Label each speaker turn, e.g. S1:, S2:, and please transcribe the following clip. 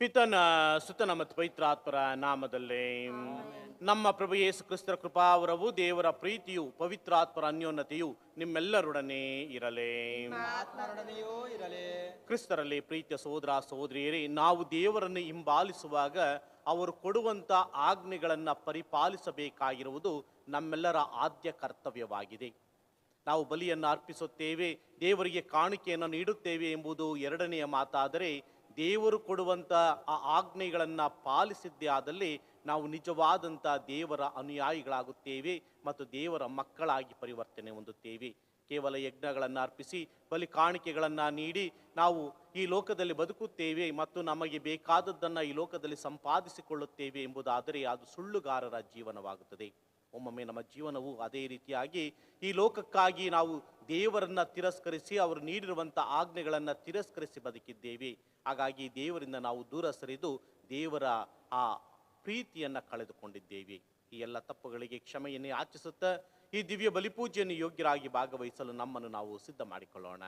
S1: ಪಿತನ ಸುತನ ಮತ್ತು ಪವಿತ್ರಾತ್ಮರ ನಾಮದಲ್ಲೇ. ನಮ್ಮ ಪ್ರಭು ಯೇಸು ಕ್ರಿಸ್ತರ ಕೃಪಾವರವು ದೇವರ ಪ್ರೀತಿಯು ಪವಿತ್ರಾತ್ಮರ ಅನ್ಯೋನ್ನತೆಯು ನಿಮ್ಮೆಲ್ಲರೊಡನೆ ಇರಲೇ. ಕ್ರಿಸ್ತರಲ್ಲಿ ಪ್ರೀತಿಯ ಸಹೋದರ ಸಹೋದರಿಯರೇ ನಾವು ದೇವರನ್ನು ಹಿಂಬಾಲಿಸುವಾಗ ಅವರು ಕೊಡುವಂತ ಆಜ್ಞೆಗಳನ್ನು ಪರಿಪಾಲಿಸಬೇಕಾಗಿರುವುದು ನಮ್ಮೆಲ್ಲರ ಆದ್ಯ ಕರ್ತವ್ಯವಾಗಿದೆ. ನಾವು ಬಲಿಯನ್ನು ಅರ್ಪಿಸುತ್ತೇವೆ ದೇವರಿಗೆ ಕಾಣಿಕೆಯನ್ನು ನೀಡುತ್ತೇವೆ ಎಂಬುದು ಎರಡನೆಯ ಮಾತಾದರೆ ದೇವರು ಕೊಡುವಂಥ ಆ ಆಜ್ಞೆಗಳನ್ನು ಪಾಲಿಸಿದ್ದೇ ಆದಲ್ಲಿ ನಾವು ನಿಜವಾದಂಥ ದೇವರ ಅನುಯಾಯಿಗಳಾಗುತ್ತೇವೆ ಮತ್ತು ದೇವರ ಮಕ್ಕಳಾಗಿ ಪರಿವರ್ತನೆ ಹೊಂದುತ್ತೇವೆ. ಕೇವಲ ಯಜ್ಞಗಳನ್ನು ಅರ್ಪಿಸಿ, ಬಲಿ ಕಾಣಿಕೆಗಳನ್ನು ನೀಡಿ ನಾವು ಈ ಲೋಕದಲ್ಲಿ ಬದುಕುತ್ತೇವೆ ಮತ್ತು ನಮಗೆ ಬೇಕಾದದ್ದನ್ನು ಈ ಲೋಕದಲ್ಲಿ ಸಂಪಾದಿಸಿಕೊಳ್ಳುತ್ತೇವೆ ಎಂಬುದಾದರೆ ಅದು ಸುಳ್ಳುಗಾರರ ಜೀವನವಾಗುತ್ತದೆ. ಒಮ್ಮೊಮ್ಮೆ ನಮ್ಮ ಜೀವನವು ಅದೇ ರೀತಿಯಾಗಿ ಈ ಲೋಕಕ್ಕಾಗಿ ನಾವು ದೇವರನ್ನ ತಿರಸ್ಕರಿಸಿ ಅವರು ನೀಡಿರುವಂಥ ಆಜ್ಞೆಗಳನ್ನು ತಿರಸ್ಕರಿಸಿ ಬದುಕಿದ್ದೇವೆ. ಹಾಗಾಗಿ ದೇವರಿಂದ ನಾವು ದೂರ ಸರಿದು ದೇವರ ಆ ಪ್ರೀತಿಯನ್ನು ಕಳೆದುಕೊಂಡಿದ್ದೇವೆ. ಈ ಎಲ್ಲ ತಪ್ಪುಗಳಿಗೆ ಕ್ಷಮೆಯನ್ನೇ ಆಚಿಸುತ್ತಾ ಈ ದಿವ್ಯ ಬಲಿಪೂಜೆಯನ್ನು ಯೋಗ್ಯರಾಗಿ ಭಾಗವಹಿಸಲು ನಮ್ಮನ್ನು ನಾವು ಸಿದ್ಧ ಮಾಡಿಕೊಳ್ಳೋಣ